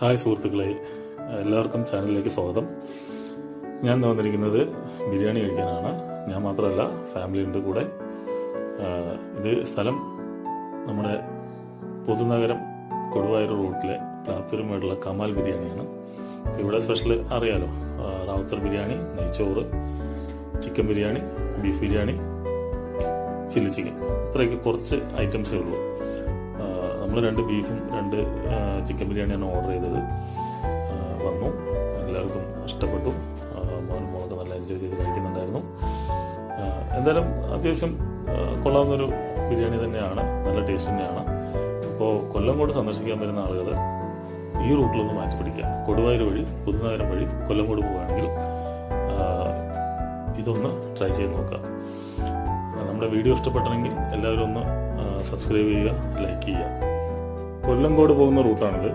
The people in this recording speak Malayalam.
ഹായ് സുഹൃത്തുക്കളെ എല്ലാവർക്കും ചാനലിലേക്ക് സ്വാഗതം. ഞാൻ വന്നിരിക്കുന്നത് ബിരിയാണി കഴിക്കാനാണ്. ഞാൻ മാത്രമല്ല ഫാമിലി ഉണ്ട് കൂടെ. ഇത് സ്ഥലം നമ്മുടെ പൊതുനഗരം കൊടുവായൂർ റൂട്ടിലെ പ്ലാത്തൂരുമായിട്ടുള്ള കമാൽ ബിരിയാണിയാണ്. ഇവിടെ സ്പെഷ്യൽ അറിയാലോ റാവുത്തർ ബിരിയാണി നെയ്ച്ചോറ് chicken biryani beef biryani chilli chicken ഇത്രയൊക്കെ കുറച്ച് ഐറ്റംസേ ഉള്ളൂ. നമ്മൾ രണ്ട് ബീഫും രണ്ട് ചിക്കൻ ബിരിയാണിയാണ് ഓർഡർ ചെയ്തത്. വന്നു. എല്ലാവർക്കും ഇഷ്ടപ്പെട്ടു. മോനും മോളൊക്കെ നല്ല എൻജോയ് ചെയ്ത് കഴിക്കുന്നുണ്ടായിരുന്നു. എന്തായാലും അത്യാവശ്യം കൊള്ളാവുന്നൊരു ബിരിയാണി തന്നെയാണ്. നല്ല ടേസ്റ്റ് തന്നെയാണ്. അപ്പോൾ കൊല്ലം കൂടെ സന്ദർശിക്കാൻ വരുന്ന ആളുകൾ ഈ റൂട്ടിലൊന്ന് മാറ്റി പിടിക്കുക. കൊടുവായൂർ വഴി പുതുനഗരം വഴി കൊല്ലം കൂടെ പോവുകയാണെങ്കിൽ ഇതൊന്ന് ട്രൈ ചെയ്ത് നോക്കുക. നമ്മുടെ വീഡിയോ ഇഷ്ടപ്പെട്ടെങ്കിൽ എല്ലാവരും ഒന്ന് സബ്സ്ക്രൈബ് ചെയ്യുക ലൈക്ക് ചെയ്യുക. കൊല്ലംകോട് പോകുന്ന റൂട്ടാണിത്.